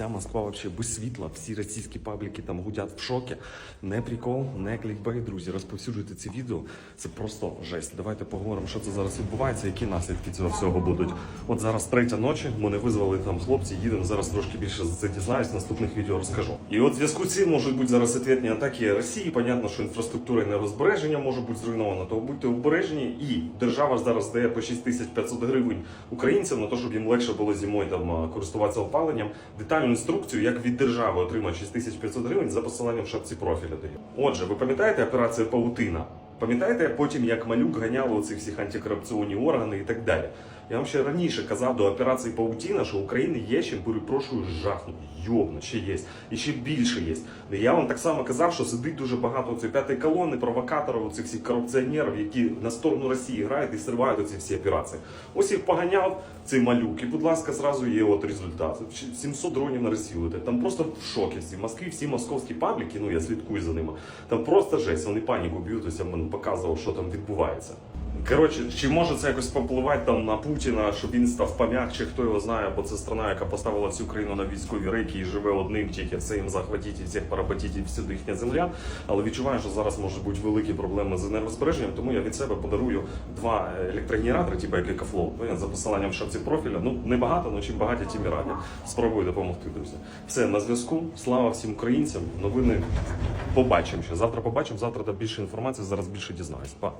вся Москва вообще без світла, всі російські пабліки там гудять в шокі. Не прикол, не клікбейт, друзі. Розповсюджуйте ці відео. Це просто жесть. Давайте поговоримо, що це зараз відбувається, які наслідки цього всього будуть. От зараз третя ночі. Мене визвали там хлопці. Їдемо зараз трошки більше за це дізнаюсь. Наступних відео розкажу. І от в зв'язку з цим можуть бути зараз ответні атаки Росії. Понятно, що інфраструктура і нерозбереження може бути зруйнована. То будьте обережні. І держава зараз дає по 6500 гривень українцям на те, щоб їм легше було зимою там користуватися опаленням. Інструкцію, як від держави отримати 6500 гривень за посиланням в шапці профіля дає. Отже, ви пам'ятаєте операцію Паутина? Пам'ятаєте потім, як малюк ганяли цих всіх антикорупційні органи і так далі? Я вам ще раніше казав до операції Паутіна, що в Україні є чим перепрошую жахнути. Йобно, ще є. І ще більше є. Я вам так само казав, що сидить дуже багато цієї п'ятої колони, провокаторів, оцих всіх корупціонерів, які на сторону Росії грають і сривають оці всі операції. Ось їх поганяв цей малюк, і, будь ласка, зразу є от результат. 700 дронів на Росію. Там просто в шокі всі. Москві всі московські пабліки, ну я слідкую за ними. Там просто жесть, вони паніку б'ють, ось я показував, що там відбувається. Коротше, чи може це якось попливати там на Путіна, щоб він став пом'якче, хто його знає, бо це страна, яка поставила всю країну на військові рейки і живе одним, тільки все їм захватіть і всіх поработіть, і всюди їхня земля. Але відчуваю, що зараз можуть бути великі проблеми з енергозбереженням, тому я від себе подарую два електрогенератори, типу як Екофлоу, ну, за посиланням в шапці профіля. Ну не багато, але чим багаті, тим і раді. Спробую допомогти, друзі. Все на зв'язку. Слава всім українцям. Новини побачимо ще. Завтра побачимо. Завтра там більше інформації. Зараз більше дізнаюсь. Па.